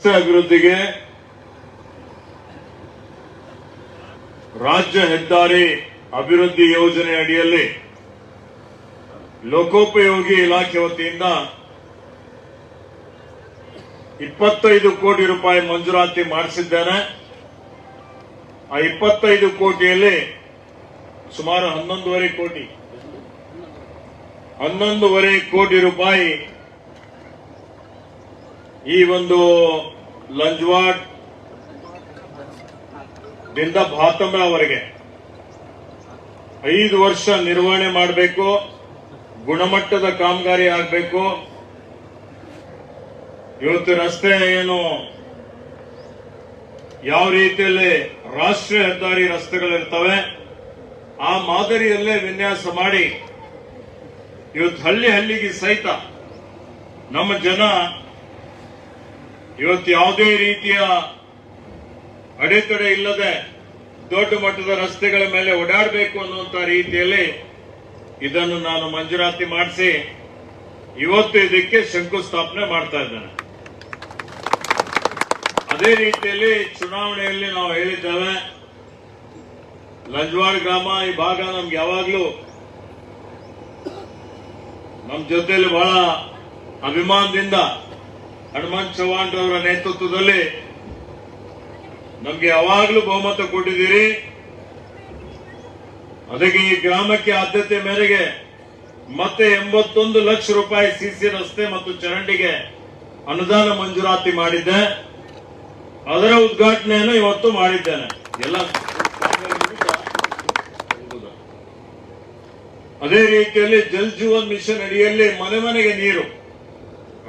ರಸ್ತೆ ಅಭಿವೃದ್ಧಿಗೆ ರಾಜ್ಯ ಹೆದ್ದಾರಿ ಅಭಿವೃದ್ಧಿ ಯೋಜನೆ ಅಡಿಯಲ್ಲಿ ಲೋಕೋಪಯೋಗಿ ಇಲಾಖೆ ವತಿಯಿಂದ ಇಪ್ಪತ್ತೈದು ಕೋಟಿ ರೂಪಾಯಿ ಮಂಜೂರಾತಿ ಮಾಡಿಸಿದ್ದೇನೆ. ಆ ಇಪ್ಪತ್ತೈದು ಕೋಟಿಯಲ್ಲಿ ಸುಮಾರು ಹನ್ನೊಂದೂವರೆ ಕೋಟಿ ಹನ್ನೊಂದೂವರೆ ಕೋಟಿ ರೂಪಾಯಿ ಈ ಒಂದು ಲಂಜ್ವಾಡ್ ದಿಂದ ಅವರಿಗೆ ಐದು ವರ್ಷ ನಿರ್ವಹಣೆ ಮಾಡಬೇಕು, ಗುಣಮಟ್ಟದ ಕಾಮಗಾರಿ ಆಗಬೇಕು. ಇವತ್ತು ರಸ್ತೆ ಏನು ಯಾವ ರೀತಿಯಲ್ಲಿ ರಾಷ್ಟ್ರೀಯ ಹೆದ್ದಾರಿ ರಸ್ತೆಗಳಿರ್ತವೆ, ಆ ಮಾದರಿಯಲ್ಲೇ ವಿನ್ಯಾಸ ಮಾಡಿ, ಇವತ್ತು ಹಳ್ಳಿ ಹಳ್ಳಿಗೆ ಸಹಿತ ನಮ್ಮ ಜನ ಇವತ್ತು ಯಾವುದೇ ರೀತಿಯ ಅಡೆತಡೆ ಇಲ್ಲದೆ ದೊಡ್ಡ ಮಟ್ಟದ ರಸ್ತೆಗಳ ಮೇಲೆ ಓಡಾಡಬೇಕು ಅನ್ನುವಂತ ರೀತಿಯಲ್ಲಿ ಇದನ್ನು ನಾನು ಮಂಜೂರಾತಿ ಮಾಡಿಸಿ ಇವತ್ತು ಇದಕ್ಕೆ ಶಂಕುಸ್ಥಾಪನೆ ಮಾಡ್ತಾ ಇದ್ದೇನೆ. ಅದೇ ರೀತಿಯಲ್ಲಿ ಚುನಾವಣೆಯಲ್ಲಿ ನಾವು ಹೇಳಿದ್ದೇವೆ ಲಂಜ್ವಾರ್ ಗ್ರಾಮ ಈ ಭಾಗ ನಮ್ಗೆ ಯಾವಾಗ್ಲೂ ನಮ್ಮ ಜೊತೆಯಲ್ಲಿ ಬಹಳ ಅಭಿಮಾನದಿಂದ ಹನುಮಂತ್ ಚೌಹಾಣ್ ಅವರ ನೇತೃತ್ವದಲ್ಲಿ ನಮ್ಗೆ ಯಾವಾಗಲೂ ಬಹುಮತ ಕೊಟ್ಟಿದ್ದೀರಿ. ಅದಕ್ಕೆ ಈ ಗ್ರಾಮಕ್ಕೆ ಆದ್ಯತೆ ಮೇರೆಗೆ ಮತ್ತೆ ಎಂಬತ್ತೊಂದು ಲಕ್ಷ ರೂಪಾಯಿ ಸಿಸಿ ರಸ್ತೆ ಮತ್ತು ಚರಂಡಿಗೆ ಅನುದಾನ ಮಂಜೂರಾತಿ ಮಾಡಿದ್ದೆ. ಅದರ ಉದ್ಘಾಟನೆಯನ್ನು ಇವತ್ತು ಮಾಡಿದ್ದೇನೆ. ಎಲ್ಲ ಅದೇ ರೀತಿಯಲ್ಲಿ ಜಲ್ ಜೀವನ್ ಮಿಷನ್ ಅಡಿಯಲ್ಲಿ ಮನೆ ಮನೆಗೆ ನೀರು.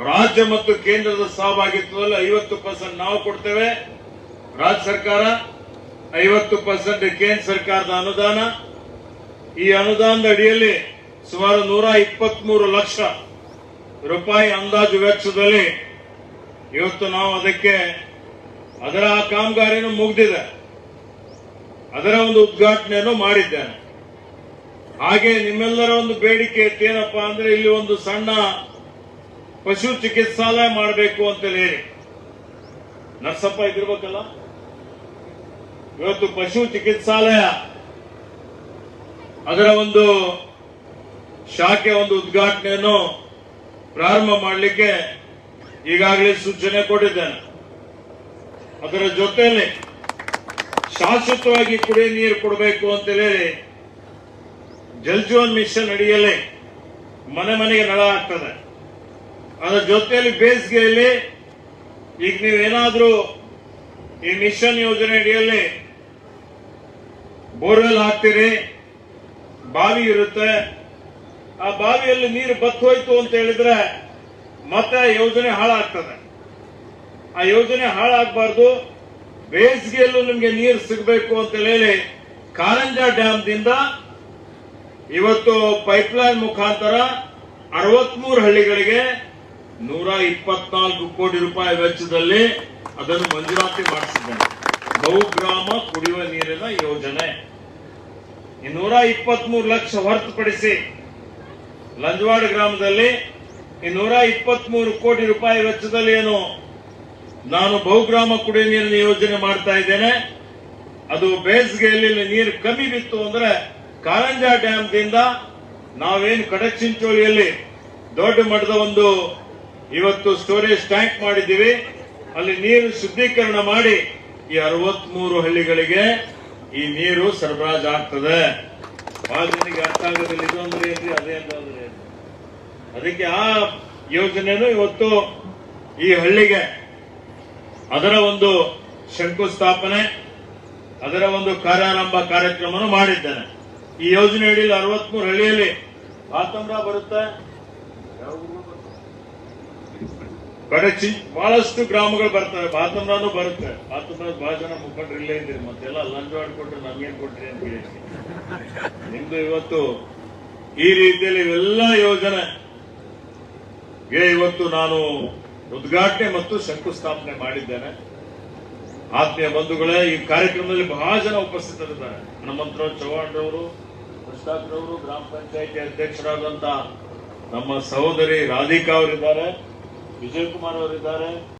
ರಾಜ್ಯ ಮತ್ತು ಕೇಂದ್ರದ ಸಹಭಾಗಿತ್ವದಲ್ಲಿ ಐವತ್ತು ಪರ್ಸೆಂಟ್ ನಾವು ಕೊಡ್ತೇವೆ. ರಾಜ್ಯ ಸರ್ಕಾರ ಐವತ್ತು ಪರ್ಸೆಂಟ್ ಕೇಂದ್ರ ಸರ್ಕಾರದ ಅನುದಾನ. ಈ ಅನುದಾನದ ಅಡಿಯಲ್ಲಿ ಸುಮಾರು ನೂರ ಇಪ್ಪತ್ಮೂರು ಲಕ್ಷ ರೂಪಾಯಿ ಅಂದಾಜು ವೆಚ್ಚದಲ್ಲಿ ಇವತ್ತು ನಾವು ಅದಕ್ಕೆ ಅದರ ಆ ಕಾಮಗಾರಿನೂ ಮುಗಿದಿದೆ. ಅದರ ಒಂದು ಉದ್ಘಾಟನೆಯನ್ನು ಮಾಡಿದ್ದೇನೆ. ಹಾಗೆ ನಿಮ್ಮೆಲ್ಲರ ಒಂದು ಬೇಡಿಕೆ ಇತ್ತೇನಪ್ಪ ಅಂದ್ರೆ ಇಲ್ಲಿ ಒಂದು ಸಣ್ಣ ಪಶು ಚಿಕಿತ್ಸಾಲಯ ಮಾಡಬೇಕು ಅಂತ ಹೇಳಿ. ನರ್ಸಪ್ಪ ಇದಿರ್ಬೇಕಲ್ಲ ಇವತ್ತು ಪಶು ಚಿಕಿತ್ಸಾಲಯ ಅದರ ಒಂದು ಶಾಖೆ, ಒಂದು ಉದ್ಘಾಟನೆಯನ್ನು ಪ್ರಾರಂಭ ಮಾಡಲಿಕ್ಕೆ ಈಗಾಗಲೇ ಸೂಚನೆ ಕೊಟ್ಟಿದ್ದೇನೆ. ಅದರ ಜೊತೆಯಲ್ಲಿ ಶಾಶ್ವತವಾಗಿ ಕುಡಿಯ ನೀರು ಕೊಡಬೇಕು ಅಂತ ಹೇಳಿ ಜಲ್ ಜೀವನ್ ಮಿಷನ್ ಅಡಿಯಲ್ಲಿ ಮನೆ ಮನೆಗೆ ನಳ ಆಗ್ತದೆ. ಅದರ ಜೊತೆಯಲ್ಲಿ ಬೇಸಿಗೆಯಲ್ಲಿ ಈಗ ನೀವೇನಾದ್ರೂ ಈ ಮಿಷನ್ ಯೋಜನೆ ಅಡಿಯಲ್ಲಿ ಬೋರ್ವೆಲ್ ಹಾಕ್ತೀರಿ, ಬಾವಿ ಇರುತ್ತೆ, ಆ ಬಾವಿಯಲ್ಲಿ ನೀರು ಬತ್ತೋಯ್ತು ಅಂತ ಹೇಳಿದ್ರೆ ಮತ್ತೆ ಯೋಜನೆ ಹಾಳಾಗ್ತದೆ. ಆ ಯೋಜನೆ ಹಾಳಾಗಬಾರ್ದು, ಬೇಸಿಗೆಯಲ್ಲೂ ನಿಮಗೆ ನೀರು ಸಿಗಬೇಕು ಅಂತ ಹೇಳಿ ಕಾರಂಜಾ ಡ್ಯಾಮ್ದಿಂದ ಇವತ್ತು ಪೈಪ್ಲೈನ್ ಮುಖಾಂತರ ಅರವತ್ಮೂರು ಹಳ್ಳಿಗಳಿಗೆ ನೂರ ಇಪ್ಪತ್ನಾಲ್ಕು ಕೋಟಿ ರೂಪಾಯಿ ವೆಚ್ಚದಲ್ಲಿ ಅದನ್ನು ಮಂಜೂರಾತಿ ಮಾಡಿಸಿದ್ದೇನೆ. ಬಹುಗ್ರಾಮ ಕುಡಿಯುವ ನೀರಿನ ಯೋಜನೆ. ಈ ನೂರ ಇಪ್ಪತ್ಮೂರು ಲಕ್ಷ ಹೊರತುಪಡಿಸಿ ಲಂಜವಾಡ ಗ್ರಾಮದಲ್ಲಿ ಈ ನೂರ ಇಪ್ಪತ್ಮೂರು ಕೋಟಿ ರೂಪಾಯಿ ವೆಚ್ಚದಲ್ಲಿ ಏನು ನಾನು ಬಹುಗ್ರಾಮ ಕುಡಿಯುವ ನೀರಿನ ಯೋಜನೆ ಮಾಡ್ತಾ ಇದ್ದೇನೆ. ಅದು ಬೇಸಿಗೆಯಲ್ಲಿ ನೀರು ಕಮ್ಮಿ ಬಿತ್ತು ಅಂದ್ರೆ ಕಾರಂಜಾ ಡ್ಯಾಮ್ದಿಂದ ನಾವೇನು ಕಡಚಿಂಚೋಳಿಯಲ್ಲಿ ದೊಡ್ಡ ಮಟ್ಟದ ಒಂದು ಇವತ್ತು ಸ್ಟೋರೇಜ್ ಟ್ಯಾಂಕ್ ಮಾಡಿದ್ದೀವಿ. ಅಲ್ಲಿ ನೀರು ಶುದ್ಧೀಕರಣ ಮಾಡಿ ಈ ಅರವತ್ಮೂರು ಹಳ್ಳಿಗಳಿಗೆ ಈ ನೀರು ಸರಬರಾಜು ಆಗ್ತದೆ. ಬಹಳ ಅರ್ಥ ಆಗೋದಿಲ್ಲ, ಇದು ಅಂದ್ರೆ ಏನ್ರಿ, ಅದೇ ಅಂದ್ರೆ ಅದಕ್ಕೆ ಆ ಯೋಜನೆನು ಇವತ್ತು ಈ ಹಳ್ಳಿಗೆ ಅದರ ಒಂದು ಶಂಕುಸ್ಥಾಪನೆ, ಅದರ ಒಂದು ಕಾರ್ಯಾರಂಭ ಕಾರ್ಯಕ್ರಮನು ಮಾಡಿದ್ದೇನೆ. ಈ ಯೋಜನೆ ಅಡಿಯಲ್ಲಿ ಅರವತ್ಮೂರು ಹಳ್ಳಿಯಲ್ಲಿ ಆತಂಕ ಬರುತ್ತೆ. ಯಾವ ಊರು ಬರುತ್ತೆ? ಕಡೆ ಚಿ ಬಹಳಷ್ಟು ಗ್ರಾಮಗಳು ಬರ್ತವೆ ಬಾತಂಬ್ರಾನು ಬರುತ್ತೆ. ಬಾತಂಬ್ರ ಬಹಳ ಜನ ಮುಖಂಡರು ಇಲ್ಲೇ ಇದ್ದೀರಿ. ಮತ್ತೆಲ್ಲ ಲಂಚ ಕೊಟ್ರೆ ನಮ್ಗೇನ್ ಕೊಟ್ರಿ ಅಂತ ಹೇಳಿ. ನಿಮ್ದು ಇವತ್ತು ಈ ರೀತಿಯಲ್ಲಿ ಇವೆಲ್ಲ ಏ ಇವತ್ತು ನಾನು ಉದ್ಘಾಟನೆ ಮತ್ತು ಶಂಕುಸ್ಥಾಪನೆ ಮಾಡಿದ್ದೇನೆ. ಆತ್ಮೀಯ ಬಂಧುಗಳೇ, ಈ ಕಾರ್ಯಕ್ರಮದಲ್ಲಿ ಬಹಳ ಜನ ಉಪಸ್ಥಿತರಿದ್ದಾರೆ. ಹನುಮಂತರಾವ್ ಚೌಹಾಣ್ ರವರು ಕೃಷ್ಣಾಕ್ರವರು ಗ್ರಾಮ ಪಂಚಾಯಿತಿ ಅಧ್ಯಕ್ಷರಾದಂತ ನಮ್ಮ ಸಹೋದರಿ ರಾಧಿಕಾ ಅವರಿದ್ದಾರೆ. ವಿಜಯ್ ಕುಮಾರ್ ಅವರಿದ್ದಾರೆ.